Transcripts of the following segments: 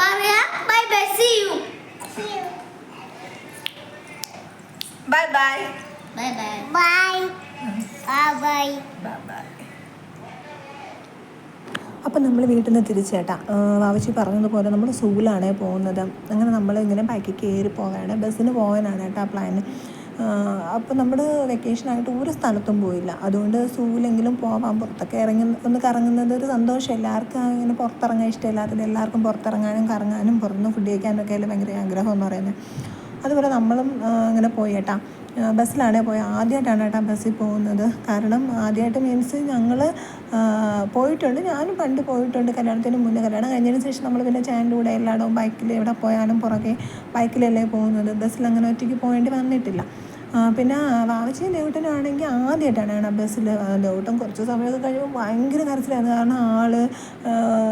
പറയാ bye bye see you bye bye bye bye bye അപ്പം നമ്മൾ വീട്ടിൽ നിന്ന് തിരിച്ചേട്ടാ വാവച്ചി പറഞ്ഞതുപോലെ നമ്മൾ സൂലാണ് പോകുന്നത്. അങ്ങനെ നമ്മൾ ഇങ്ങനെ ബൈക്കിൽ കയറി പോകാനാണ്. ബസ്സിന് പോകാനാണ് കേട്ടോ പ്ലാൻ അപ്പോൾ നമ്മൾ വെക്കേഷനായിട്ട് ഒരു സ്ഥലത്തും പോയില്ല. അതുകൊണ്ട് സൂവിലെങ്കിലും പോവാം. പുറത്തൊക്കെ ഇറങ്ങി ഒന്ന് കറങ്ങുന്നത് ഒരു സന്തോഷം. എല്ലാവർക്കും ഇങ്ങനെ പുറത്തിറങ്ങാൻ ഇഷ്ടമില്ലാത്തത് എല്ലാവർക്കും പുറത്തിറങ്ങാനും കറങ്ങാനും പുറത്തുനിന്ന് ഫുഡ് കഴിക്കാനും ഒക്കെ ഭയങ്കര ആഗ്രഹം എന്ന് പറയുന്നത്. അതുപോലെ നമ്മളും ഇങ്ങനെ പോയി കേട്ടാ ബസ്സിലാണ് പോയി. ആദ്യമായിട്ടാണ് കേട്ടോ ബസ്സിൽ പോകുന്നത്. കാരണം ആദ്യമായിട്ട് മീൻസ് ഞങ്ങൾ പോയിട്ടുണ്ട്. ഞാനും പണ്ട് പോയിട്ടുണ്ട് കല്യാണത്തിന് മുന്നേ. കല്യാണം കഴിഞ്ഞതിന് ശേഷം നമ്മൾ പിന്നെ ചാന്റെ കൂടെ എല്ലായിടവും ബൈക്കിൽ എവിടെ പോയാലും പുറകെ ബൈക്കിലല്ലേ പോകുന്നത്. ബസ്സിൽ അങ്ങനെ ഒറ്റയ്ക്ക് പോകേണ്ടി വന്നിട്ടില്ല. പിന്നെ വാവച്ചി ദേവട്ടനാണെങ്കിൽ ആദ്യമായിട്ടാണ് ആ ബസ്സിൽ ദേവട്ടം കുറച്ച് സമയമൊക്കെ കഴിയുമ്പോൾ ഭയങ്കര കരച്ചിലായിരുന്നു. കാരണം ആൾ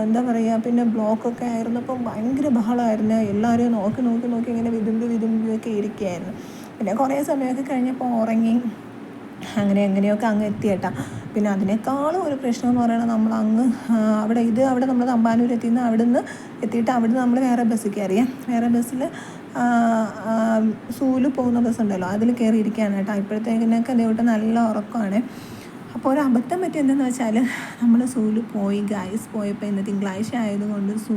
എന്താ പറയുക പിന്നെ ബ്ലോക്കൊക്കെ ആയിരുന്നപ്പം ഭയങ്കര ബഹളമായിരുന്നു എല്ലാവരെയും നോക്കി നോക്കി നോക്കി ഇങ്ങനെ വിതുമ്പി വിതുമ്പിയൊക്കെ ഇരിക്കുകയായിരുന്നു പിന്നെ കുറേ സമയമൊക്കെ കഴിഞ്ഞപ്പോൾ ഉറങ്ങി. അങ്ങനെ എങ്ങനെയൊക്കെ അങ്ങ് എത്തിയേട്ടാ. പിന്നെ അതിനേക്കാളും ഒരു പ്രശ്നം എന്ന് പറയുന്നത് നമ്മൾ അങ്ങ് അവിടെ ഇത് അവിടെ നമ്മൾ തമ്പാനൂർ എത്തിന്ന് അവിടെ നിന്ന് എത്തിയിട്ട് അവിടെ നിന്ന് നമ്മൾ വേറെ ബസ്സിൽ കയറിയാൽ വേറെ ബസ്സിൽ സൂൽ പോകുന്ന ബസ് ഉണ്ടല്ലോ അതിൽ കയറി ഇരിക്കുകയാണ് കേട്ടോ ഇപ്പോഴത്തേക്കിനൊക്കെ അതേവിട്ട് നല്ല ഉറക്കമാണ്. അപ്പോൾ ഒരു അബദ്ധം പറ്റി എന്തെന്ന് വെച്ചാൽ നമ്മൾ സൂൽ പോയി ഗൈസ് പോയപ്പോൾ ഇന്ന് തിങ്കളാഴ്ച ആയതുകൊണ്ട് സൂ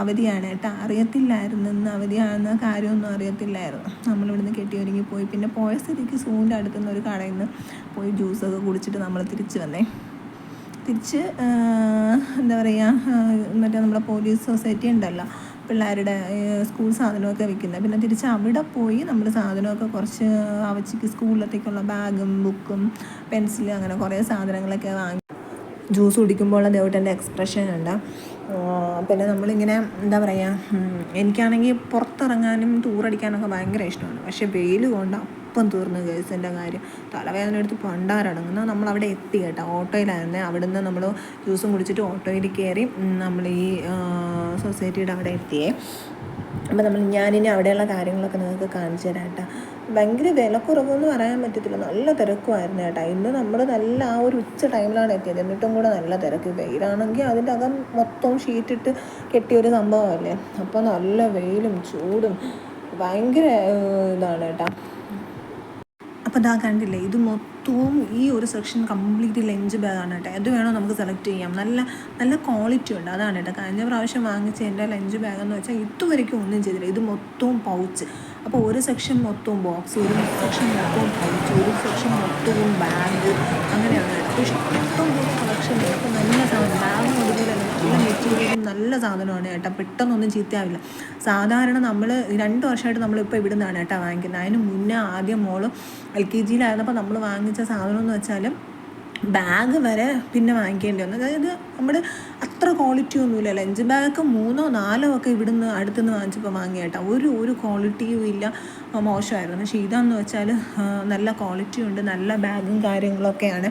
അവധിയാണ് കേട്ടോ. അറിയത്തില്ലായിരുന്നു ഇന്ന് അവധിയാണെന്ന കാര്യമൊന്നും അറിയത്തില്ലായിരുന്നു. നമ്മളിവിടുന്ന് കെട്ടി ഒരുങ്ങി പോയി. പിന്നെ പോയ സ്ഥിതിക്ക് സൂവിന്റെ അടുത്തുനിന്ന് ഒരു കടയിൽ നിന്ന് പോയി ജ്യൂസൊക്കെ കുടിച്ചിട്ട് നമ്മൾ തിരിച്ച് വന്നേ. തിരിച്ച് എന്താ പറയുക മറ്റേ നമ്മളെ പോലീസ് സൊസൈറ്റി ഉണ്ടല്ലോ. പിള്ളേരുടെ സ്കൂൾ സാധനമൊക്കെ വിൽക്കുന്നത്. പിന്നെ തിരിച്ച് അവിടെ പോയി നമ്മൾ സാധനമൊക്കെ കുറച്ച് അവച്ചിക്ക് സ്കൂളിലത്തേക്കുള്ള ബാഗും ബുക്കും പെൻസിൽ അങ്ങനെ കുറേ സാധനങ്ങളൊക്കെ വാങ്ങി. ജ്യൂസ് കുടിക്കുമ്പോൾ ദേവട്ടന്റെ എക്സ്പ്രഷൻ ഉണ്ട്. പിന്നെ നമ്മളിങ്ങനെ എന്താ പറയുക എനിക്കാണെങ്കിൽ പുറത്തിറങ്ങാനും ടൂറടിക്കാനൊക്കെ ഭയങ്കര ഇഷ്ടമാണ്. പക്ഷേ വെയിൽ കൊണ്ട് അപ്പം തീർന്നു കേസിന്റെ കാര്യം. തലവേദന എടുത്ത് പണ്ടാരടങ്ങുന്ന നമ്മൾ അവിടെ എത്തി കേട്ടോ. ഓട്ടോയിലായിരുന്നേ. അവിടുന്ന് നമ്മൾ ജ്യൂസും കുടിച്ചിട്ട് ഓട്ടോയിൽ കയറി നമ്മൾ ഈ സൊസൈറ്റിയുടെ അവിടെ എത്തിയേ. അപ്പോൾ നമ്മൾ ഞാനിനി അവിടെയുള്ള കാര്യങ്ങളൊക്കെ നിങ്ങൾക്ക് കാണിച്ചു തരാം കേട്ടോ. ഭയങ്കര വിലക്കുറവെന്ന് പറയാൻ പറ്റത്തില്ല. നല്ല തിരക്കുമായിരുന്നു കേട്ടോ. ഇന്ന് നമ്മൾ നല്ല ആ ഒരു ഉച്ച ടൈമിലാണ് എത്തിയത്. എന്നിട്ടും കൂടെ നല്ല തിരക്ക്. വെയിലാണെങ്കിൽ അതിന്റെ അകം മൊത്തം ഷീറ്റിട്ട് കെട്ടിയ ഒരു സംഭവമല്ലേ? അപ്പോൾ നല്ല വെയിലും ചൂടും. ഭയങ്കര ഇതാണ് കേട്ടോ. അപ്പോൾ ഇതാ കണ്ടില്ലേ ഇത് മൊത്തവും ഈ ഒരു സെക്ഷൻ കംപ്ലീറ്റ് ലഞ്ച് ബാഗാണ് കേട്ടോ. അത് വേണോ നമുക്ക് സെലക്ട് ചെയ്യാം. നല്ല നല്ല ക്വാളിറ്റി ഉണ്ട്. അതാണ് കേട്ടോ. കഴിഞ്ഞ പ്രാവശ്യം വാങ്ങിച്ച എന്റെ ലഞ്ച് ബാഗ് എന്ന് വെച്ചാൽ ഇതുവരെയ്ക്കും ഒന്നും ചെയ്തില്ല. ഇത് മൊത്തവും പൗച്ച് അപ്പോൾ ഒരു സെക്ഷൻ മൊത്തവും ബോക്സ് ഒരു സെക്ഷൻ മൊത്തവും പൗച്ച് ഒരു സെക്ഷൻ മൊത്തവും ബാഗ് അങ്ങനെയാണ് കേട്ടോ ഇഷ്ടം പോലെ കളക്ഷൻ അപ്പോൾ നല്ല സാധനം ബാഗും അതുപോലെ തന്നെ നല്ല മെറ്റീരിയലും നല്ല സാധനമാണ് കേട്ടോ പെട്ടെന്നൊന്നും ചീത്തയാവില്ല. സാധാരണ നമ്മൾ രണ്ട് വർഷമായിട്ട് നമ്മളിപ്പോൾ ഇവിടെ നിന്നാണ് കേട്ടോ വാങ്ങിക്കുന്നത്. അതിന് മുന്നേ ആദ്യം മോൾ എൽ കെ ജിയിലായിരുന്നപ്പോൾ നമ്മൾ വാങ്ങിച്ച സാധനം എന്ന് വെച്ചാൽ ബാഗ് വരെ പിന്നെ വാങ്ങിക്കേണ്ടി വന്നു. അതായത് നമ്മൾ അത്ര ക്വാളിറ്റി ഒന്നുമില്ല. ലഞ്ച് ബാഗൊക്കെ മൂന്നോ നാലോ ഒക്കെ ഇവിടുന്ന് അടുത്തുനിന്ന് വാങ്ങിച്ചപ്പോൾ വാങ്ങിയേട്ടാ. ഒരു ഒരു ക്വാളിറ്റിയും ഇല്ല. മോശമായിരുന്നു. പക്ഷേ ഇതാന്ന് വെച്ചാൽ നല്ല ക്വാളിറ്റി ഉണ്ട്. നല്ല ബാഗും കാര്യങ്ങളൊക്കെയാണ്.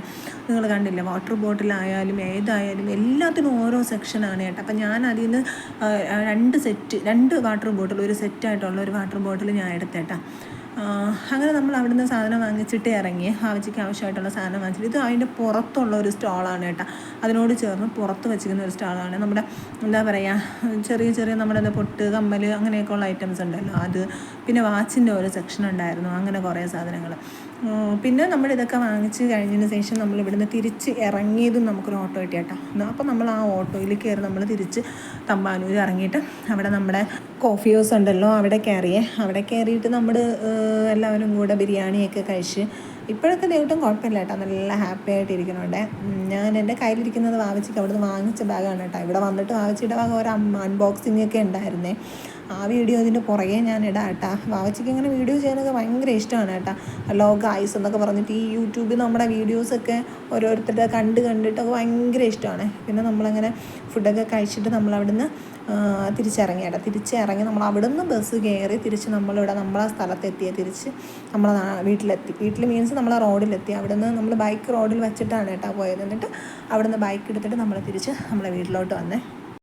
നിങ്ങൾ കണ്ടില്ലേ? വാട്ടർ ബോട്ടിലായാലും ഏതായാലും എല്ലാത്തിനും ഓരോ സെക്ഷനാണ് കേട്ടോ അപ്പം ഞാൻ അതിൽ നിന്ന് രണ്ട് സെറ്റ് രണ്ട് വാട്ടർ ബോട്ടിൽ ഒരു സെറ്റായിട്ടുള്ള ഒരു വാട്ടർ ബോട്ടിൽ ഞാൻ എടുത്തേട്ടാ. അങ്ങനെ നമ്മൾ അവിടുന്ന് സാധനം വാങ്ങിച്ചിട്ട് ഇറങ്ങി. ആവശ്യക്ക് ആവശ്യമായിട്ടുള്ള സാധനം വാങ്ങിച്ചിട്ട്. ഇത് അതിന്റെ പുറത്തുള്ള ഒരു സ്റ്റാളാണ് കേട്ടോ. അതിനോട് ചേർന്ന് പുറത്ത് വെച്ചിരിക്കുന്ന ഒരു സ്റ്റാളാണ്. നമ്മുടെ എന്താ പറയുക ചെറിയ ചെറിയ നമ്മുടെ എന്താ പൊട്ട് കമ്മൽ അങ്ങനെയൊക്കെയുള്ള ഐറ്റംസ് ഉണ്ടല്ലോ. അത് പിന്നെ വാച്ചിന്റെ ഒരു സെക്ഷൻ ഉണ്ടായിരുന്നു. അങ്ങനെ കുറേ സാധനങ്ങൾ പിന്നെ നമ്മൾ ഇതൊക്കെ വാങ്ങിച്ച് കഴിഞ്ഞതിന് ശേഷം നമ്മൾ ഇവിടുന്ന് തിരിച്ച് ഇറങ്ങിയതും നമുക്കൊരു ഓട്ടോ കിട്ടി കേട്ടോ അപ്പോൾ നമ്മൾ ആ ഓട്ടോയിൽ കയറി നമ്മൾ തിരിച്ച് തമ്പാനൂർ ഇറങ്ങിയിട്ട് അവിടെ നമ്മുടെ കോഫി ഹൗസ് ഉണ്ടല്ലോ അവിടെ കയറിയേ. അവിടെ കയറിയിട്ട് നമ്മൾ എല്ലാവരും കൂടെ ബിരിയാണിയൊക്കെ കഴിച്ച് ഇപ്പോഴൊക്കെ ദൈവത്തും കുഴപ്പമില്ല കേട്ടോ. നല്ല ഹാപ്പി ആയിട്ട് ഇരിക്കുന്നുണ്ട് ഞാൻ എന്റെ കയ്യിലിരിക്കുന്നത് വാവച്ചിക്ക് അവിടുന്ന് വാങ്ങിച്ച ബാഗാണ് കേട്ടോ. ഇവിടെ വന്നിട്ട് വാങ്ങിച്ചിട്ട് ഭാഗം ഒരു അൺബോക്സിംഗ് ഒക്കെ ഉണ്ടായിരുന്നേ. ആ വീഡിയോ ഇതിന്റെ പുറകെ ഞാൻ ഇടാം കേട്ടാ. വാവച്ചിക്ക് ഇങ്ങനെ വീഡിയോ ചെയ്യാനൊക്കെ ഭയങ്കര ഇഷ്ടമാണ് കേട്ടാ. ഹലോ ഗായ്സ് എന്നൊക്കെ പറഞ്ഞിട്ട് ഈ യൂട്യൂബിൽ നമ്മുടെ വീഡിയോസൊക്കെ ഓരോരുത്തരുടെ കണ്ട് കണ്ടിട്ടൊക്കെ ഭയങ്കര ഇഷ്ടമാണ്. പിന്നെ നമ്മളങ്ങനെ ഫുഡൊക്കെ കഴിച്ചിട്ട് ആ, തിരിച്ചിറങ്ങി കേട്ടോ. തിരിച്ചിറങ്ങി നമ്മൾ അവിടുന്ന് ബസ് കയറി തിരിച്ച് നമ്മളിവിടെ നമ്മളെ സ്ഥലത്തെത്തിയ തിരിച്ച് നമ്മളെ വീട്ടിലെത്തി. വീട്ടിൽ മീൻസ് നമ്മളെ റോഡിലെത്തി. അവിടുന്ന് നമ്മൾ ബൈക്ക് റോഡിൽ വെച്ചിട്ടാണ് കേട്ടോ പോയത്. എന്നിട്ട് അവിടുന്ന് ബൈക്ക് എടുത്തിട്ട് നമ്മൾ തിരിച്ച് നമ്മളെ വീട്ടിലോട്ട് വന്നേ.